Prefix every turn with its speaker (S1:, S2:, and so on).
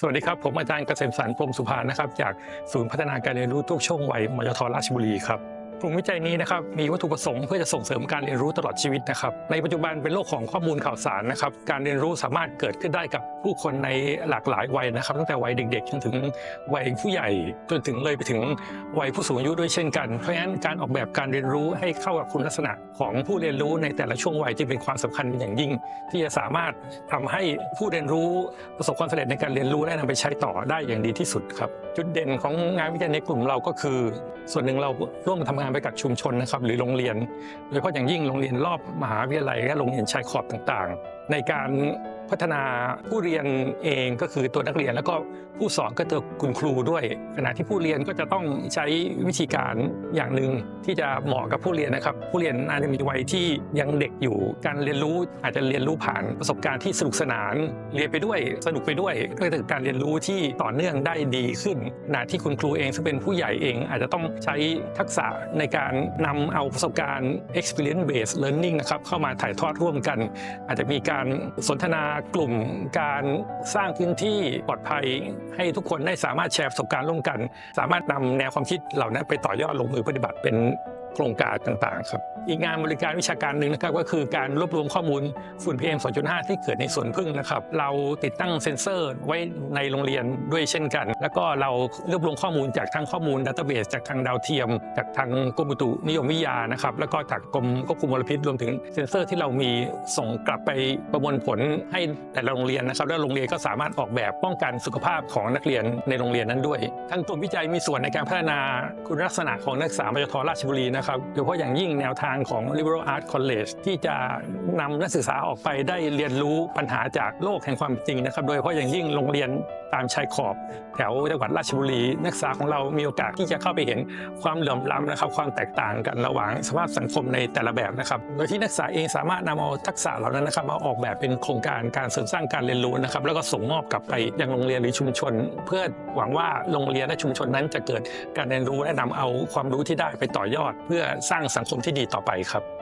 S1: สวัสดีครับ ผมอาจารย์เกษมสรรพรมสุภานะครับ จากศูนย์พัฒนาการเรียนรู้ทุกช่วงวัยมยทราชบุรีครับ กลุ่มวิจัยนี้นะครับมีวัตถุประสงค์เพื่อจะส่งเสริมการเรียนรู้ตลอดชีวิตนะครับในปัจจุบันเป็นโลกของข้อมูลข่าวสารนะครับการเรียนรู้สามารถเกิดขึ้นได้กับผู้คนในหลากหลายวัยนะครับ ตั้งแต่วัยเด็กๆจนถึงวัยผู้ใหญ่จนถึงเลยไปถึงวัยผู้สูงอายุด้วยเช่นกันเพราะฉะนั้นการออกแบบการเรียนรู้ให้เข้ากับคุณลักษณะของผู้เรียนรู้ในแต่ละช่วงวัยจึงเป็นความสำคัญอย่างยิ่ง ที่จะสามารถทำให้ผู้เรียนรู้ประสบความสำเร็จในการเรียนรู้และนำไปใช้ต่อได้อย่างดีที่สุดครับจุดเด่นของงานวิจัยในกลุ่มเราก็คือ ส่วนหนึ่งเราร่วมทำงานไปกับชุมชนนะครับหรือโรงเรียน โดยเฉพาะอย่างยิ่งโรงเรียนรอบมหาวิทยาลัยและโรงเรียนชายขอบต่างๆ ในการ พัฒนาผู้เรียนเองก็คือตัวนักเรียน แล้วก็ผู้สอนก็ตัวคุณครูด้วย ขณะที่ผู้เรียนก็จะต้องใช้วิธีการอย่างหนึ่งที่จะเหมาะกับผู้เรียนนะครับ ผู้เรียนอาจจะมีวัยที่ยังเด็กอยู่การเรียนรู้อาจจะเรียนรู้ผ่านประสบการณ์ที่สนุกสนาน เรียนไปด้วยสนุกไปด้วยก็จะเกิดการเรียนรู้ที่ต่อเนื่องได้ดีขึ้นขณะที่คุณครูเองซึ่งเป็นผู้ใหญ่เอง อาจจะต้องใช้ทักษะในการนำเอาประสบการณ์ experience based learning นะครับเข้ามาถ่ายทอดร่วมกัน อาจจะมีการสนทนากลุ่มการสร้างพื้นที่ปลอดภัย ให้ทุกคนได้สามารถแชร์ประสบการณ์ร่วมกัน สามารถนำแนวความคิดเหล่านั้นไปต่อยอดลงมือปฏิบัติเป็น ครงการต่างๆครับอีกงานบริการวิชาการหนึ่งนะครับก็คือการรวบรวมข้อมูลฝุ่น PM 2.5 ที่เกิดในสวนพึ่งนะครับเราติดตั้งเซ็นเซอร์ไว้ในโรงเรียนด้วยเช่นกัน แล้วก็เรารวบรวมข้อมูลจากทั้งข้อมูลดัตเตอร์เบสจากทางดาวเทียม จากทางกรมอุตุนิยมวิทยานะครับแล้วก็จากกรมควบคุมมลพิษรวมถึงเซ็นเซอร์ที่เรามีส่งกลับไปประมวลผลให้แต่ละโรงเรียนนะครับแล้วโรงเรียนก็สามารถออกแบบป้องกันสุขภาพของนักเรียนในโรงเรียนนั้นด้วยทางกลุ่มวิจัยมีส่วนในการพัฒนาคุณลักษณะของนักศึกษามยทราชบุรีนะครับโดยเฉพาะอย่างยิ่งแนวทางของ Liberal Arts College ที่จะนำนักศึกษาออกไปได้เรียนรู้ปัญหาจากโลกแห่งความจริงนะครับ โดยเฉพาะอย่างยิ่งโรงเรียนตามชายขอบ แถวจังหวัดราชบุรี นักศึกษาของเรามีโอกาสที่จะเข้าไปเห็นความเหลื่อมล้ำนะครับ ความแตกต่างกันระหว่างสภาพสังคมในแต่ละแบบนะครับโดยที่นักศึกษาเองสามารถนำเอาทักษะเหล่านั้นนะครับมาออกแบบเป็นโครงการการเสริมสร้างการเรียนรู้นะครับ แล้วก็ส่งมอบกลับไปยังโรงเรียนหรือชุมชน เพื่อหวังว่าโรงเรียนและชุมชนนั้นจะเกิดการเรียนรู้และนำเอาความรู้ที่ได้ไปต่อยอดเพื่อสร้างสังคมที่ดีต่อไปครับ